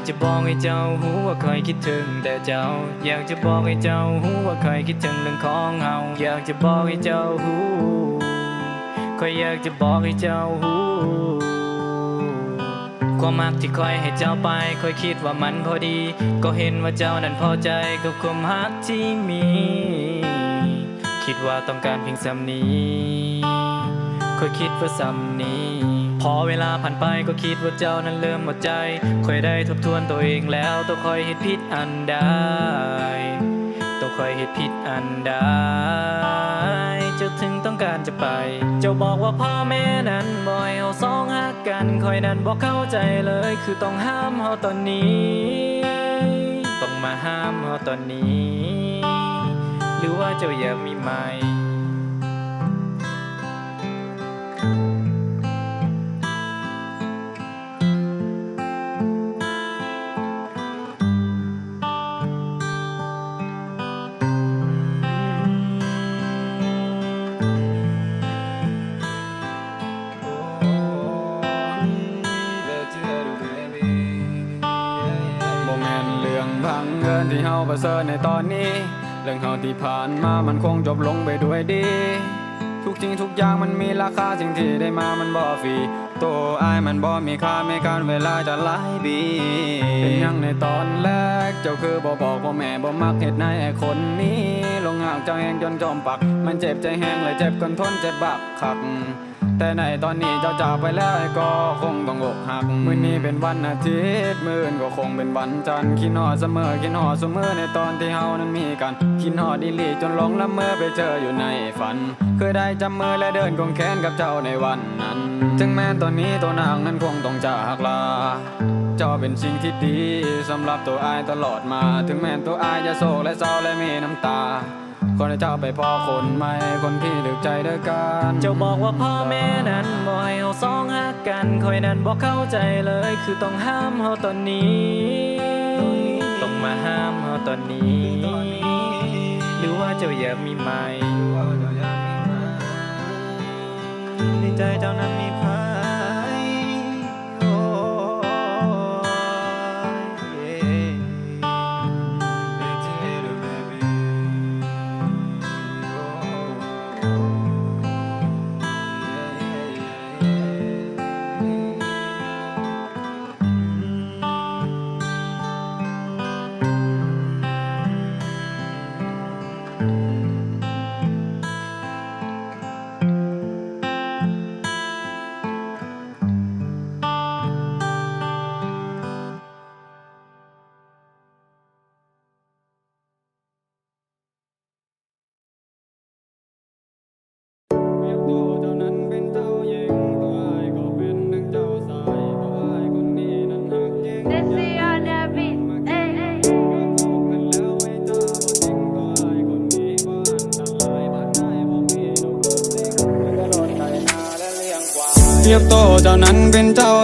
ากจะบอกให้เจ้าหูว่าเคยคิดถึงแต่เจ้า อยากจะบอกให้เจ้าหูว่าเคยคิดถึงเรื่องของเฮาอยากจะบอกให้เจ้าหูคอยอยากจะบอกให้เจ้าหูความมักที่คอยให้เจ้าไปคอยคิดว่ามันพอดี ก็เห็นว่าเจ้านั้นพอใจกับความฮักที่มี คิดว่าต้องการเพียงสำนี้คอยคิดว่าสำนี้ พอเวลาผ่านไปก็คิดว่าเจ้านั้นเริ่มหมดใจคอยได้ทบทวนตัวเองแล้วต้องคอยเหตุผิดอันใดต้องคอยเหตุผิดอันใดเจ้าถึงต้องการจะไป เจ้าบอกว่าพ่อแม่นั้นบ่อยเอาสองหักกันคอยนั้นบอกเข้าใจเลย คือต้องห้ามเฮาตอนนี้ ต้องมาห้ามเฮาตอนนี้ หรือว่าเจ้าอยากมีไหมบ่ ประเสริฐในตอนนี้ เรื่องเฮาที่ผ่านมามันคงจบลงไปด้วยดี ทุกสิ่งทุกอย่างมันมีราคาสิ่งที่ได้มามันบ่ฟรีโตอายมันบ่มีค่าไม่การเวลาจะหลายปีเป็นยังในตอนแรก เจ้าคือบ่บอกพ่อแม่บ่มักเฮ็ดนายไอคนนี้ ลงหากเจ้าแหงจนจอมปัก มันเจ็บใจแห้งเลยเจ็บกันทนเจ็บบักคัก แต่ในตอนนี้เจ้าจากไปแล้วก็คงต้องอกหัก มื้อนี้เป็นวันอาทิตย์มื้อนก็คงเป็นวันจันทร์คิดฮอดเสมอคิดฮอดเสมอในตอนที่เฮานั้นมีกันคิดฮอดอีหลีจนหลงละเมอไปเจออยู่ในฝัน เคยได้จับมือและเดินกงแขนกับเจ้าในวันนั้น ถึงแม้ตอนนี้ตัวนางนั้นคงต้องจากลาเจ้าเป็นสิ่งที่ดีสำหรับตัวอายตลอดมา ถึงแม้ตัวอายจะโศกและเศร้าและมีน้ำตา คนให้เจ้าไปพอคนใหม่คนที่ดึกใจด้วยกันเจ้าบอกว่าพ่อแม่นั้นบ่ให้เอาสองหักกันคอยนั้นบอกเข้าใจเลย คือต้องห้ามเฮาตอนนี้ ต้องมาห้ามเฮาตอนนี้ หรือว่าเจ้าอยากมีไหมในใจเจ้านั้นมีใคร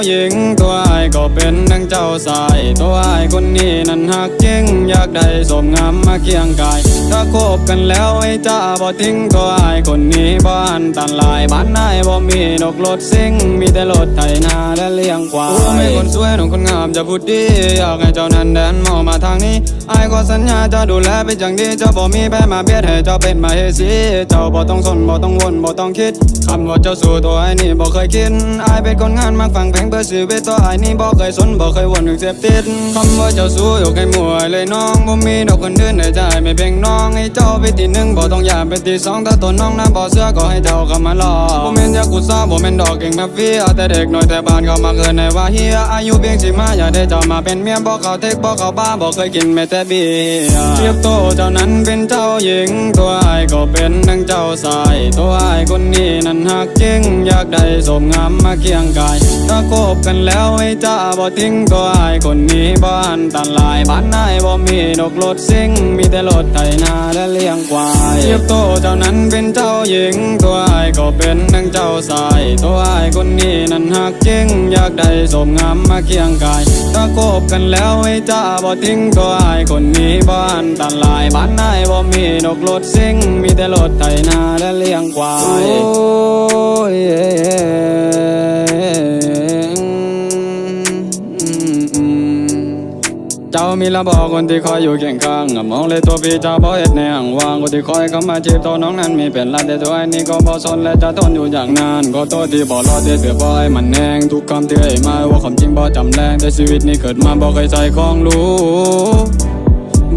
หญิงตัวไอ้ก็เป็นดังเจ้าสาย ตัวไอ้คนนี้นั้นหักจริงอยากได้สมงามมาเคียงกาย ถ้าคบกันแล้วไอ้จ้าบ่ทิ้งตัวไอายคนนี้บ้านตันลายบ้านนายบ่มีดอกรถซิ่งมีแต่รถไถนาและเลี้ยงควายโอ้ไม่คนสวยน้องคนงามจะพูดดีอยากให้เจ้านั้นเดินมองมาทางนี้ไอายก็สัญญาจะดูแลเป็นอย่างดีเจ้าบ่มีแพ้มาเบียดให้เจ้าเป็นมาเฮสีเจ้าบ่ต้องสนบ่ต้องวนบ่ต้องคิดคำว่าเจ้าสู่ตัวไอ้นี่บ่เคยคิดอายเป็นคนงานมักฟังเพลงเพื่อชีวิตตัวไอ้นี่บ่เคยสนบ่เคยวนถึงเสพติดคำว่าเจ้าสู่อยู่ใกล้หมวยเลยน้องบ่มีดอกคนอื่นในใจไม่เพ่งน้องให้เจ้าไปที่หนึ่งบ่ต้องอยากเป็นทีสองถ้าตัวน้องนะบ่เสื้อก็ให้เจ้าเข้ามาลอบ่แม่นยากุซ่าบ่แม่นดอกเก่งมาเฟียแต่เด็กน้อยแต่บ้านเขามาเกินในว่าเฮียอายุเพียงสิมาอยากได้เจ้ามาเป็นเมียบ่เขาเทคบ่เขาบ้าบ่เคยกินแม้แต่เบียร์เทียบโตเจ้านั้นเป็นเจ้าหญิงตัวไอายก็เป็นดังเจ้าสายตัวไอายคนนี้นั้นหักจริงอยากได้สมงามมาเคียงกายถ้าคบกันแล้วไอ้จ้าบ่ทิ้งตัวไอายคนนี้บ้านตันลายบ้านนายบ่มีดอกรถซิ่ง มีแต่รถไถนาและเลี้ยงควายเทียบโตเจ้านั้นเป็นเจ้าหญิง ตัวไอายก็เป็นดังเจ้าสาย ตัวไอายคนนี้นั้นหักจริง อยากได้สมงามมาเคียงกายถ้าคบกันแล้วไอ้จ้าบ่ทิ้งตัวไอายคนนี้บ้านตันลายบ้านนายบ่มีดอกรถซิ่ง มีแต่รถไถนาและเลี้ยงควายโอ้ จ้ามีละบอกคนที่คอยอยู่เคียงข้างมองเลยตัวพี่เจ้าบ่เห็ดในห่างว่างคนที่คอยเข้ามาจีบตัวน้องนั้นมีเป็นลัดแต่ตัวไอ้นี่ก็บ่สนและจะทนอยู่อย่างนานก็ตัวที่บ่รอดที่เสือบ่ให้มันแหงทุกคำที่ให้มาว่าความจริงบ่จำแรงแต่ชีวิตนี้เกิดมาบ่เคยใส่ของรู้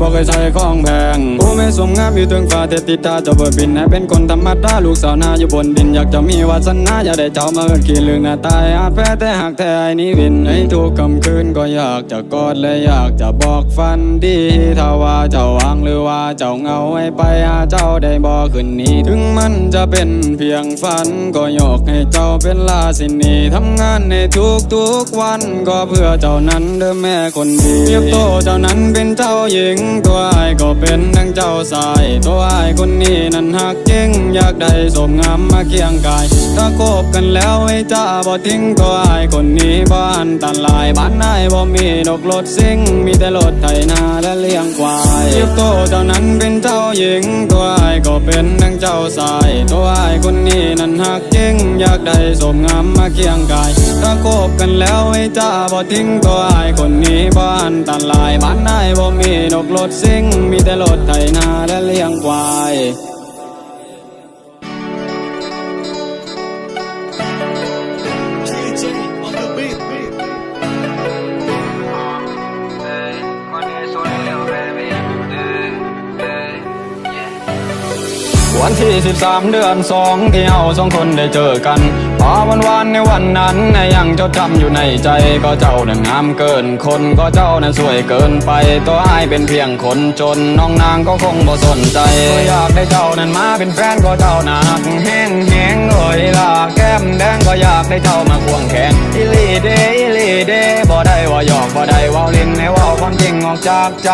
บอกให้ใช้ของแพงผู้ไม่สมงามอยู่ถึงฟ้าเทติตาเจ้าเบิดบินให้เป็นคนธรรมดาลูกสาวนาอยู่บนดิน อยากจะมีวาสนาอยากได้เจ้ามาเอินขี้ลืงหน้าตายอาจแพ้แต่หากแท้ไอ้นี้วินให้ทุกคำคืนก็อยากจะกอดและอยากจะบอกฟันดีถ้าว่าเจ้าวางหรือว่าเจ้าเงาให้ไปหาเจ้าได้บ่คืนนี้ ถึงมันจะเป็นเพียงฝันก็ยกให้เจ้าเป็นลาสินีทำงานในทุกๆวันก็เพื่อเจ้านั้นเด้อแม่คนดีเทียบโตเจ้านั้นเป็นเจ้าหญิงตัวไอ้ก็เป็นนังเจ้าสาย ตัวไอ้คนนี้นั้นหักจริง อยากได้สมงามมาเคียงกาย ถ้าคบกันแล้วไอ้จ้าบ่ทิ้งตัวไอ้คนนี้บ้านตันลายบ้านนายบ่มีดอกรถซิ่งมีแต่รถไถนาและเลี้ยงควายเทียบโตเจ้านั้นเป็นเจ้าหญิงตัว ก็เป็นนังเจ้าสาย ตัวไอ้คนนี้นั้นหักจริง อยากได้สมงามมาเคียงกาย ถ้าคบกันแล้วให้จ้าบ่ทิ้งตัวไอ้คนนี้บ้านตันลายบ้านนายบ่มีนกรถซิ่ง มีแต่รถไถนาและเลี้ยงควาย วันที่ 13 เดือนสองที่เฮาสองคนได้เจอกันพอวันวานในวันนั้นยังจดจำอยู่ในใจก็เจ้านั้นงามเกินคนก็เจ้านั้นสวยเกินไป ตัวอ้ายเป็นเพียงคนจนน้องนางก็คงบ่สนใจอยากได้เจ้านั้นมาเป็นแฟนก็เจ้านาหักแห้งแห้งเอ่ยล่ะแก้มแดงก็อยากได้เจ้ามาควงแขนอิลีเดอิลีเดบ่ได้ว่าหยอกบ่ได้ว่าเล่นให้ว่าความจริงออกจากใจ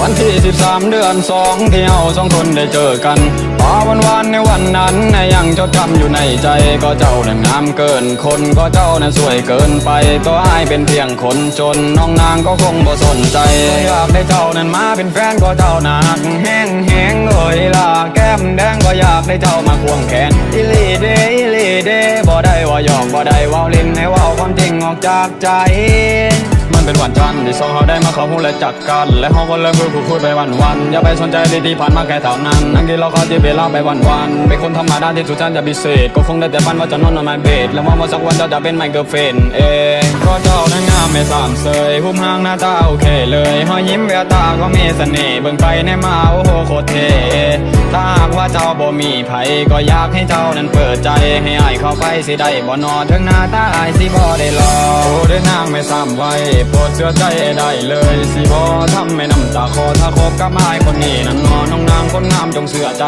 วันที่ 13 เดือนสองที่เฮาสองคนได้เจอกันพอวันวานในวันนั้นยังจดจำอยู่ในใจก็เจ้านั้นงามเกินคนก็เจ้านั้นสวยเกินไปตัวอ้ายเป็นเพียงคนจนน้องนางก็คงบ่สนใจอยากได้เจ้านั้นมาเป็นแฟนก็เจ้านักแห้งแห้งเอ่ยล่ะแก้มแดงก็อยากได้เจ้ามาควงแขนอิลีเดอิลีเดบ่ได้ว่าหยอกบ่ได้ว่าเล่นให้ว่าความจริงออกจากใจ เป็นวันจันทร์ที่สองเราได้มาข้าหูและจัดกัน และเราก็เริ่มพูดคุยไปวันวันอย่าไปสนใจเรื่องที่ผ่านมาแค่เท่านั้นนั่งกินเราเขาที่เวลาไปวันวันเป็นคนธรรมดาที่สุดฉันจะพิเศษก็คงได้แต่ฝันว่าจะนอนนอนมาเบดและว่าวันสักวันเจ้าจะเป็นไมเคิลเฟนเองก็เจ้านั้นงามไม่สามเสยหุ่มห้างหน้าตาโอเคเลยหอยยิ้มแววตาก็มีเสน่ห์เบิ่งไปในมาโอ้โหโคตรเท่ถ้าหากว่าเจ้าบ่มีไผก็อยากให้เจ้านั้นเปิดใจให้อายเข้าไปสิได้บ่นอถึงหน้าตาอายสิบ่ได้รอโอ้เดินนางไม่ซ้ำไว้โปรดเชื่อใจได้เลยสิบ่ทำให้น้ำตาคอถ้าคบกับอายคนนี้นั้นนอน้องนางคนงามจงเสื่อใจ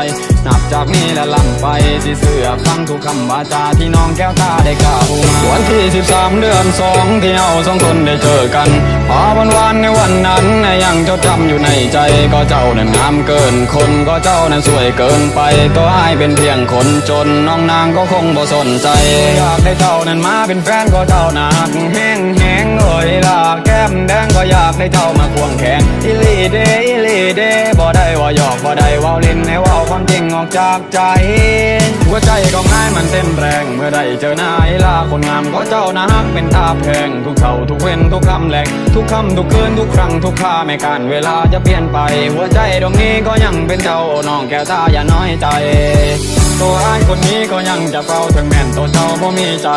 นับจากนี้และลังไปสิเสื่อฟังทุกคำวาจาที่น้องแก้วตาได้กล่าวมาวันที่13เดือนสองที่เฮาสองคนได้เจอกันพอวันวานในวันนั้นยังจดจำอยู่ในใจก็เจ้านั้นงามเกินคนก็เจ้านั้นสวยเกินไปตัวอ้ายเป็นเพียงคนจนน้องนางก็คงบ่สนใจอยากได้เจ้านั้นมาเป็นแฟนก็เจ้านาหักแห้งแห้งเอ่ยล่ะแก้มแดงก็อยากได้เจ้ามาควงแขนอิลีเดอิลีเดบ่ได้ว่าหยอกบ่ได้ว่าเล่นให้ว่าความจริงออกจากใจ หัวใจของนายมันเต้นแรงเมื่อได้เจอนายลาคนงามก็เจ้านะฮักเป็นตาแพงทุกเท่าทุกเว้นทุกคำแหลกทุกคำทุกคืนทุกครั้งทุกค่าไม่การเวลาจะเปลี่ยนไป หัวใจดวงนี้ก็ยังเป็นเจ้าน้องแก้วตาอย่าน้อยใจ ตัวอ้ายคนนี้ก็ยังจะเฝ้าถึงแม่นตัวเจ้าบ่มีใจ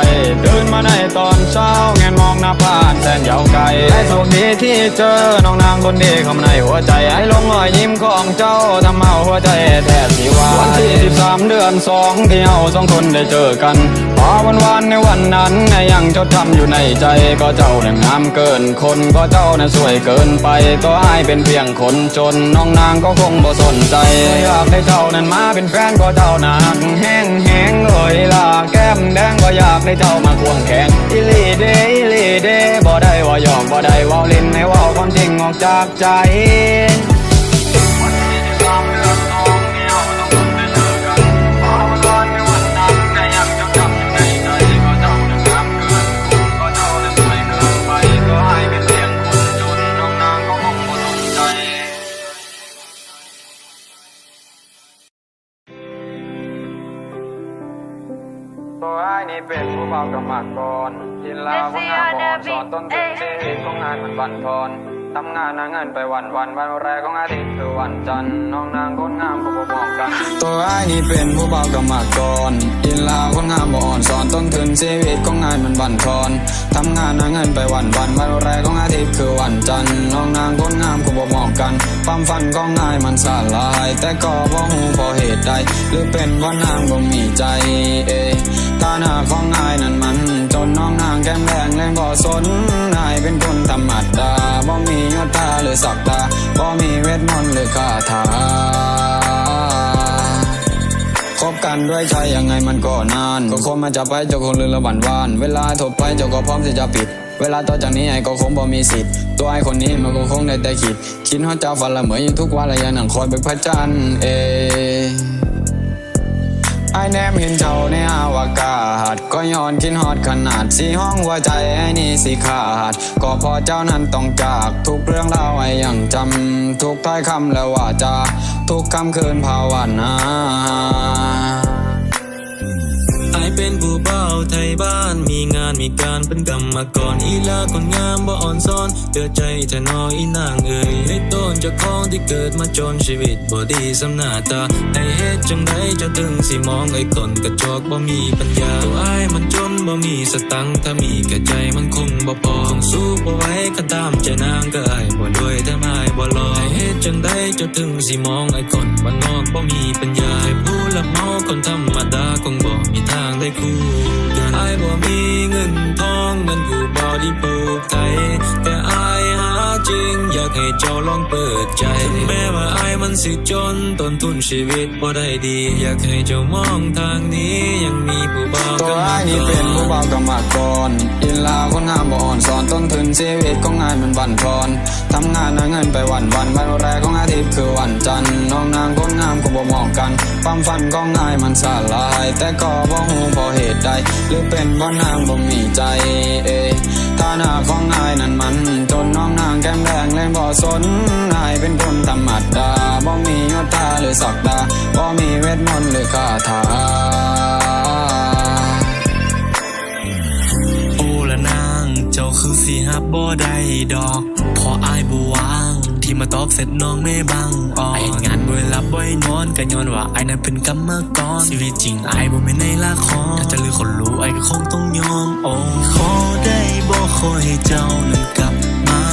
ตื่นมาในตอนเช้าแงนมองหน้าบ้านแสนยาวไกลไอ้โชคดีที่เจอน้องนางคนดีเข้ามในหัวใจไอ้ลงรอยยิ้มของเจ้าทำเอาหัวใจแทบสิวายวันที่13เดือนสองที่เฮาสองคนได้เจอกันพอวันวานในวันนั้นยังจดจำอยู่ในใจก็เจ้าเนั้นงามเกินคนก็เจ้าเนั้นสวยเกินไปตัวอ้ายเป็นเพียงคนจนน้องนางก็คงบ่สนใจอยากได้เจ้านั้นมาเป็นแฟนก็เจ้านาากแห้งแห้งเอ่ยล่ะแก้มแดงก็อยากได้เจ้ามาควงแขนอิลีเดอิลีเดบ่ได้ว่าหยอกบ่ได้ว่าเล่นให้ว่าความจริงออกจากใจ เป็นผู้เบากรรมากรกินลาของงานบ่อนสอนต้นทุนชีวิตของงานมันบั่นทอนทำงานหาเงินไปวันวันวันแรกของอาทิตย์คือวันจันทร์น้องนางคนงามก็บ่มองกัน ตัวไอ้นี่เป็นผู้เบากรรมากรกินลาคนงามบ่อ่อนสอนต้นทุนชีวิตของงานมันบั่นทอนทำงานหาเงินไปวันวันวันแรกของอาทิตย์คือวันจันทร์น้องนางคนงามก็บ่มองกันความฝันของนายมันสลาย แต่ก็บ่ฮู้เพราะเหตุใดหรือเป็นว่านางบ่มีใจเอ ฐานะของนายนั้นมัน จนน้องนางแก้มแดงเลยบ่สนนายเป็นคนธรรมดาบ่มียศตาหรือศักดาบ่มีเวทมนต์หรือคาถาคบกันด้วยใจยังไงมันก็นาน ก็คงมาจะไปเจ้าคงลืมละวันวาน เวลาโทรไปเจ้าก็พร้อมที่จะปิด เวลาต่อจากนี้ไอ้ก็คงบ่มีสิทธิ์ ตัวไอ้คนนี้มันก็คงได้แต่คิด คิดฮอดเจ้าฝันละเหมยอนยู่ทุกวันละยังนั่งคอยเบิกพระจันทร์เอ ไอ้แนมเห็นเจ้าในอวกาศก็ย้อนคิดฮอดขนาดสีห้องหัวใจไอ้นี่สีขาด ก็พอเจ้านั้นต้องจากทุกเรื่องราวไอ้ยังจำทุกถ้อยคำและว่าจาทุกคำคืนภาวนาายเป็นผู้เบาไทยบ้านมีงานมีการเป็นกรรมกรอีลาคนงามบ่อ่อนซ้อนเดือใจเธอนออีนางเอ่ยให้ต้นจากของที่เกิดมาจนชีวิตบ่ดีสำหน้าตาไอเฮ็ดจังไดจะถึงสิมองไอ้คนกระจอกบ่มีปัญญาตัวไอายมันจนบ่มีสตังถ้ามีกระใจมันคงบ่พอคงสู้บ่ไหวคันตามใจนางก็ไอายบ่รวยแต่ไม่บ่รอไอเฮ็ดจังไดจะถึงสิมองไอ้คนบ้านนอกบ่มีปัญญาให้ผู้รับเมาคนธรรมดา ได้คู่กันไอ้ายบ่มีเงินทองเหมือนผู้บ่าวที่ปลูกใจ จริง อยากให้เจ้าลองเปิดใจ แม้ว่าไอ้ายมันสิจนต้นทุนชีวิตบ่ได้ดี อยากให้เจ้ามองทางนี้ยังมีผู้บ่าวตัวกำไอ้ลังนี่เป็นผู้เบากรรมากรอินลาคนงามบ่อ่อนสอนต้นทุนชีวิตของงานมันบั่นทอนทำงานหาเงินไปวันวันวันแรกของอาทิตย์คือวันจันทร์น้องนางคนงามก็บ่มองกันความฝันของนายมันสลาย แต่ก็บ่ฮู้เพราะเหตุใดหรือเป็นว่านางบ่มีใจเอ ฐานะของนายนั่นมัน จนน้องนางแก้มแดงเลยบ่สนนายเป็นคนธรรมดาบ่มียศตาหรือศักดาบ่มีเวทมนต์หรือคาถา เจ้าคือสีหับบ่ได้ดอก พออายบวางที่มาตอบเสร็จน้องไม่บังอ่อนไองานบ่หลับบ่นอนก็ย้อนว่าไอ้นั้นเป็นกรรมกรชีวิตจริงไอ้บ่แม่นในละครถ้าจะลือคนรู้ไอ้ก็คงต้องยอมโอ้ขอได้บ่ขอให้เจ้านั้นกลับมา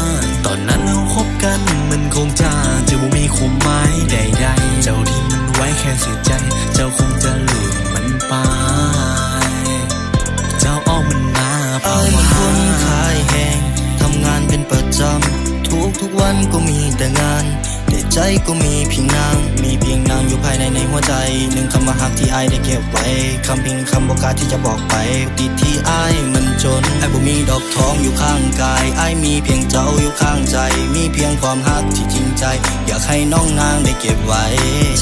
ตอนนั้นเราคบกันมันคงจะจะบ่มีความหมายใดๆเจ้าที่มันไว้แค่เสียใจ เจ้าคงจะลืมมันไป ขายแหงทำงานเป็นประจำ ทุกทุกวันก็มีแต่งานแต่ใจก็มีเพียงนาง มีเพียงนางอยู่ภายในในหัวใจ หนึ่งคำว่าหักที่ไอได้เก็บไว้ คำเพียงคำบอกกาที่จะบอกไปติดที่ไอมันจนไอบ่มีดอกทองอยู่ข้างกายไอมีเพียง จ้าอยู่ข้างใจ มีเพียงความหักที่จริงใจ อยากให้น้องนางได้เก็บไว้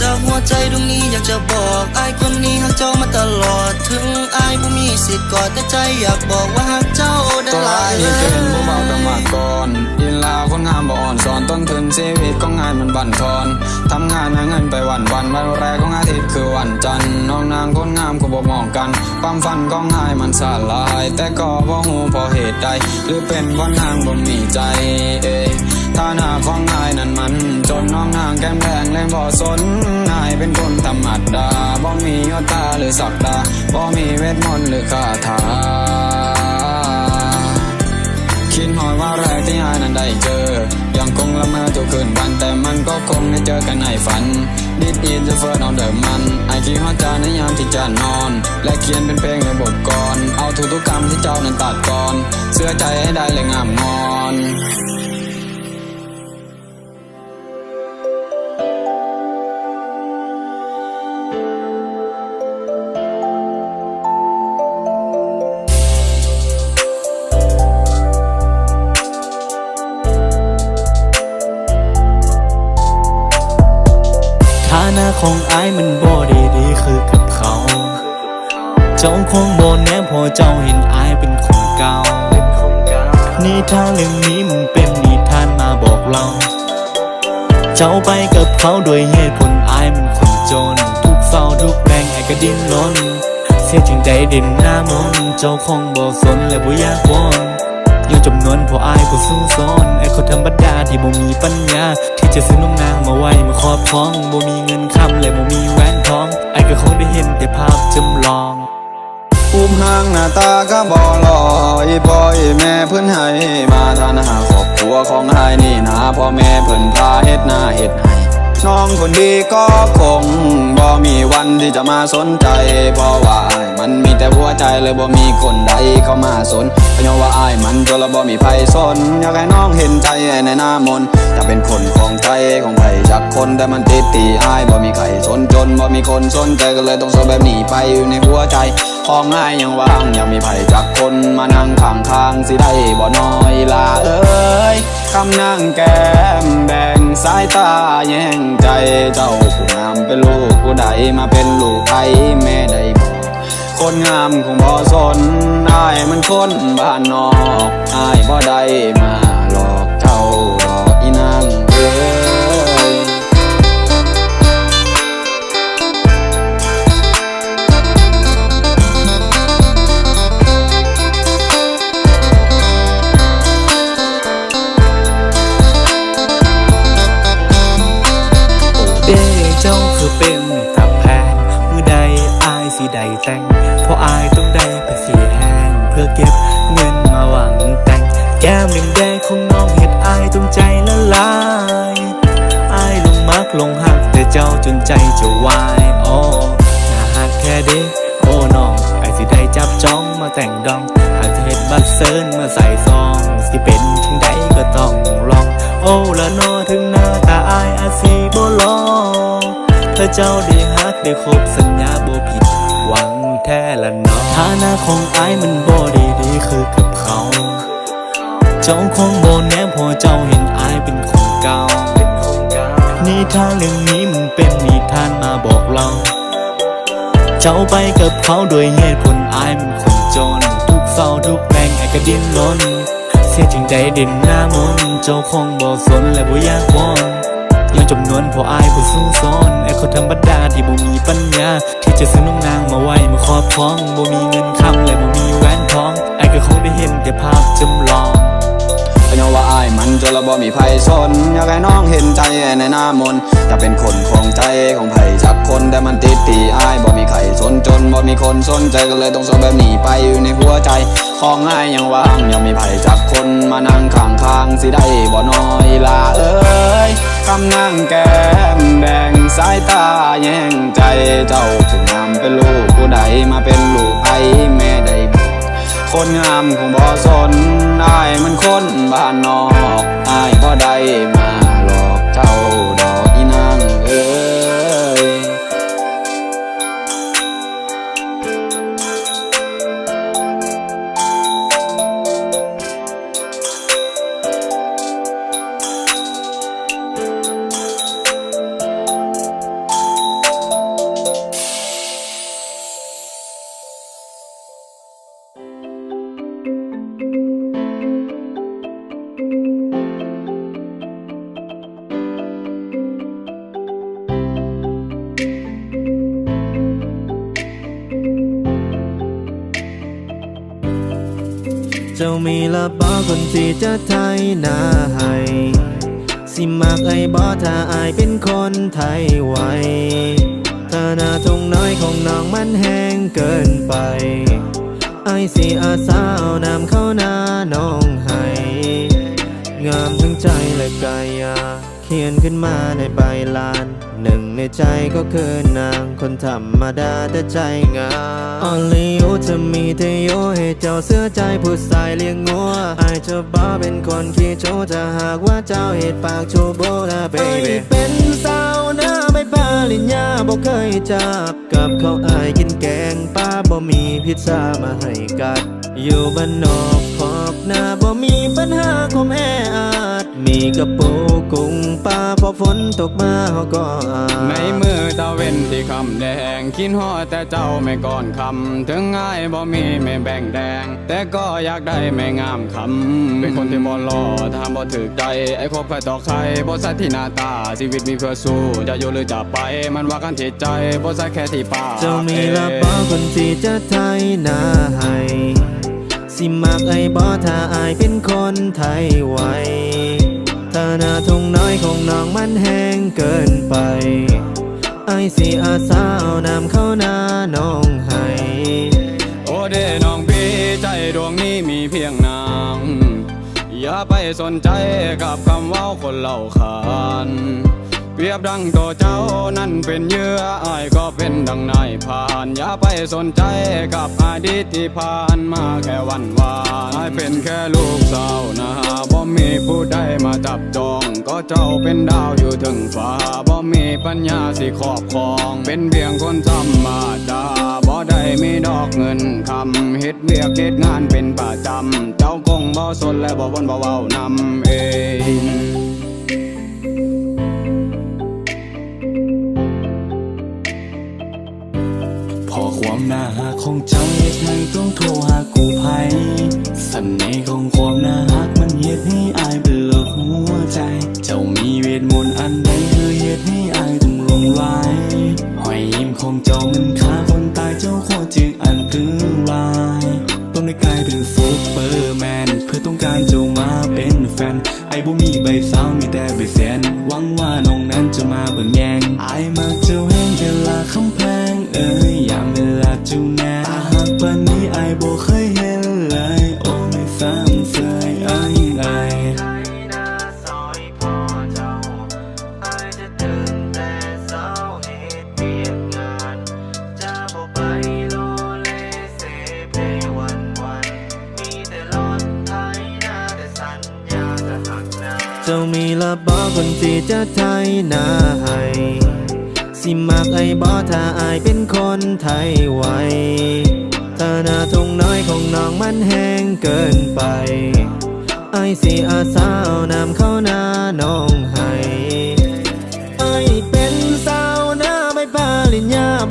จากหัวใจตรงนี้อยากจะบอกไอายคนนี้หักเจ้ามาตลอด ถึงไอายบ่มีสิทธิ์กอดแต่ใจอยากบอกว่าหักเจ้าได้หลาไอ้ยนี่เป็นผู้เบากรรมากรอินลาคนงามบ่อ่อนสอนต้นทุนชีวิตของงานมันบั่นทอนทำงานหาเงินไปวันวันวันแรกของอาทิตย์คือวันจันทร์น้องนางคนงามก็บ่มองกันความฝันของนายมันสลาย แต่ก็บ่ฮู้เพราะเหตุใดหรือเป็นว่านางบ่มีใจเอฐานะของนายนั้นมัน จนน้องนางแก้มแดงเลยบ่สนนายเป็นคนธรรมดาบ่มียศตาหรือศักดาบ่มีเวทมนต์หรือคาถาคิดหอยว่าแรกที่อายนั้นได้เจอ ยังคงละเมอทุกคืนวันแต่มันก็คงได้เจอกันในฝัน ดิดอินจะเฟิร์นเอาเดิมมันไอคิดฮอดจาในยามที่จะนอน และเขียนเป็นเพลงในบทกรเอาทุกทุกๆคำที่เจ้านั้นตัดก่อน เสื้อใจให้ได้เลยงามงอน เจ้าคงบ่แน่พอเจ้าเห็นอายเป็นคนเก่านิทานเรื่องนี้มึงเป็นนิทานมาบอกเรา เจ้าไปกับเขาโดวยเหตุผลอายมันคนจน ทุกเศร้าทุกแรงไอ้ก็ดิ้นรนเสียจึงได้ดินหน้ามนต์เจ้าคงบ่สนและบ่อยากวอนยังจำนวนพออายผู้สูงซ้อนไอ้คนธรรมดาที่บ่มีปัญญา ที่จะซื้อนมนางมาไว้มาครอบครองบ่มีเงินคำและบ่มีแหวนทอง ไอ้ก็คงได้เห็นแต่ภาพจำลอง อุ้มห่างหน้าตาก็บ่หล่ออีพ่อยแม่เพิ่นให้มาทานหาครอบครัวของไอ้นี่นาพ่อแม่เพิ่นพาเฮ็ดหน้าเฮ็ดให้ น้องคนดีก็คงบ่มีวันที่จะมาสนใจ เพราะว่าอ้ายมันมีแต่หัวใจเลยบ่มีคนใดเข้ามาสนเพราะว่าอ้ายมันจนละบ่มีไผสนอยากให้น้องเห็นใจในหน้ามนจะเป็นคนของใจของไผจักคนแต่มันติดตีอ้ายบ่มีใครสนจนบ่มีคนสนใจก็เลยต้องโซแบบนี้ไปอยู่ในหัวใจของง่ายยังว่างยังมีไผจักคนมานั่งข้างทางสิได้บ่น้อยลาเอ้ย คำนั่งแก้มแบ่งสายตาแย่งใจเจ้าผู้งามเป็นลูกผู้ใดมาเป็นลูกใครแม่ได้บอกคนงามคงบ่สนอายมันคนบ้านนอกอายบ่ได้มา เจ้าได้ฮักได้ครบสัญญาบ่ผิดหวังแท้ละเนอฐานะของอายมันบ่ดีดีคือกับเขา เจ้าคงบ่แน่พอเจ้าเห็นอายเป็นคนเก่านิทานเรื่องนี้มันเป็นนิทานมาบอกเรา เจ้าไปกับเขาโดยเหตุผลอายมันคนจน ทุกเศร้าทุกแรงไอ้ก็ดิ้นรนเสียจึงได้ดินหน้ามนเจ้าคงบ่สนและบ่อยากวอน ยังจำนวนพออายผู้สูงซ้อนไอ้คนธรรมดาที่บ่มีปัญญา ที่จะซื้อนมนางมาไว้มาครอบครองบ่มีเงินคำและบ่มีแหวนทองไอ้ก็คงได้เห็นแต่ภาพจำลอง เพราว่าอายมันจนละบ่มีไผสนอยากให้น้องเห็นใจในหน้ามนจะเป็นคนของใจของไผจักคนแต่มันติดตีอายบ่มีใครสนจนบ่มีคนสนใจก็เลยต้องสนแบบนี้ไปอยู่ในหัวใจของง่ายยังว่างยังมีไผจักคนมานั่งข้างทางสิได้บ่น้อยลาเอ้ยคำนั่งแก้มแบ่งสายตาแย่งใจเจ้าผู้งามเป็นลูกผู้ใดมาเป็นลูกไผแม่ได คนงามคงบ่สนอายมันคนบ้านนอกอายบ่ได้มา คนที่จะไทยนาให้สิมักไอ้บอถ้าอายเป็นคนไทยไว้ถ้าหน้าทงน้อยของน้องมันแห้งเกินไปไอ้สิอาสาเอาน้ำเข้าหน้าน้องให้ งามทั้งใจและกายา เขียนขึ้นมาในใบลาน หนึ่งในใจก็คือนาง คนธรรมดาแต่ใจงาม Only you จะมีแต่โยให้เจ้าเสื้อใจผู้ชายเลี้ยงงัวอายจะบ้าเป็นคนขี้โจจะหากว่าเจ้าเหตุปากโชโบนะ baby เป็นสาวหน้าไม่ปาลิญญาบอกเคยจับกับเขาวอายกินแกงป้าบ่มีพิซซ่ามาให้กัด อยู่บ้านนอกขอบหน้าบ่มีปัญหาคมแอ มีกระปูกุ้งปลาพอฝนตกมาเขาก็อาบในมือตะเวนที่คำแดงคิดฮอดแต่เจ้าไม่ก่อนคำถึงง่ายบ่มีไม่แบ่งแดง แต่ก็อยากได้ไม่งามคำเป็นคนที่บ่รอถ้าบ่ถึกใจไอ้คบใครต่อใครบ่ใส่ที่หน้าตาชีวิตมีเพื่อสู้จะอยู่หรือจะไปมันว่ากันที่ใจบ่ใส่แค่ที่ปากเจ้ามีละบอคนที่จะไทยนาให้สิมักไอ้บอถ้าอายเป็นคนไทยไว ถ้าหน้าทงน้อยของน้องมันแห้งเกินไปไอสิอาสาเอาน้ำเข้าหน้าน้องให้โอเดน้องพี่ใจดวงนี้มีเพียงนางอย่าไปสนใจกับคำว่าคนเล่าขานเปรียบดังตัวเจ้านั้นเป็นเยื่ออายก็เป็นดังนายผ่าน อย่าไปสนใจกับอดีตที่ผ่านมาแค่วันวานอายเป็นแค่ลูกสาวนะ เจ้าเป็นดาวอยู่ถึงฟ้าบ่มีปัญญาสิครอบครอง เป็นเพียงคนธรรมดาบ่ได้มีดอกเงินคำเฮ็ดเวียกเฮ็ดงานเป็นประจำ เจ้าคงบ่สนและบ่วนบ่เว้านำเองพอความน่าหักของเจ้าเหตุให้ต้องโทรหากูภัยเสน่ห์ของความน่าหักมันเหตุให้อายเป็นโลกหัว ใจ เจ้ามีเวทมนต์อันใดเธอเหตุให้อายต้องลงไหลหอยยิ้มของเจ้ามันฆ่าคนตายเจ้าโคตรจึงอันตรายต้องได้กลายเป็นซูเปอร์แมน เพื่อต้องการเจ้ามาเป็นแฟน ไอ้บ่มีใบสาวมีแต่ใบแสน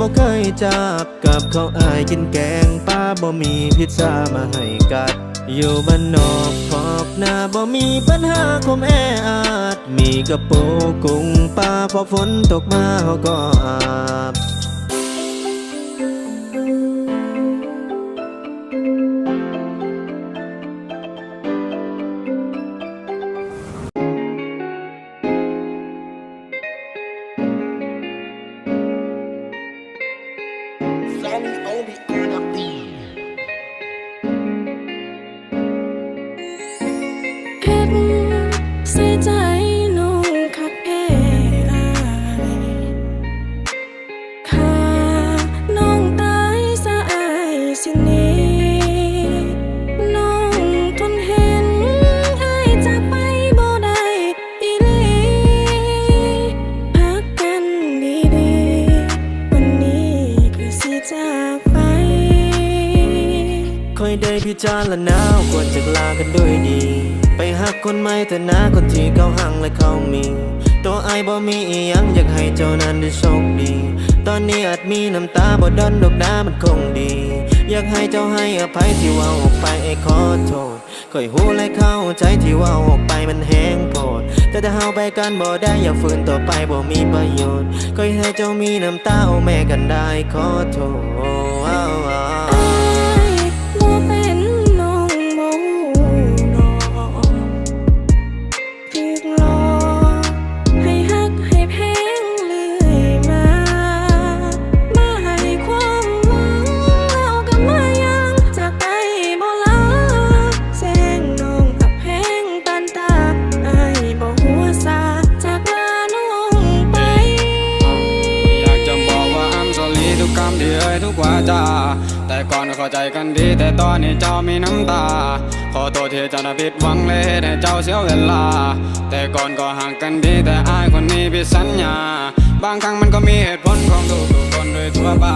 บ่เคยจับกับเขาอายกินแกงป้าบ่มีพิซซ่ามาให้กัด อยู่บ้านนอกขอบหน้าบ่มีปัญหาคมแออาดมีกระโปงกุ้งปลาพอฝนตกมาเขาก็อาบ อยได้พิจารณาควรจะลากันด้วยดี ไปหักคนใหม่แต่หน้าคนที่เขาหังและเขามี ตัวไอายบ่มีอียังอยากให้เจ้านั้นได้โชคดี ตอนนี้อาจมีน้ำตาบ่ดนดอกดามันคงดี อยากให้เจ้าให้อภัยที่ว่าออกไปไอ้ขอโทษค่อยหูและเข้าใจที่ว่าออกไปมันแห้งโพดแต่ถ้าเฮาไปกันบ่ได้อย่าฝืนต่อไปบ่มีประโยชน์ค่อยให้เจ้ามีน้ำตาโอ้แม่กันได้ขอโทษ เจ้าน่ะผิดหวังเลยให้เจ้าเสียเวลา แต่ก่อนก็ห่างกันดีแต่อายคนนี้ผิดสัญญา บางครั้งมันก็มีเหตุผลของทุกๆคนโดยทั่วไป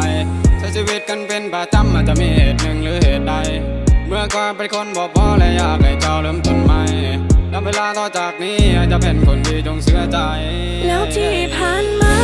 ใช้ชีวิตกันเป็นประจำอาจจะมีเหตุหนึ่งหรือเหตุใด เมื่อก่อนเป็นคนบอกพอและอยากให้เจ้าเริ่มต้นใหม่แล้วนับเวลาต่อจากนี้อาจจะเป็นคนดีจงเสียใจ แล้วที่ผ่านมา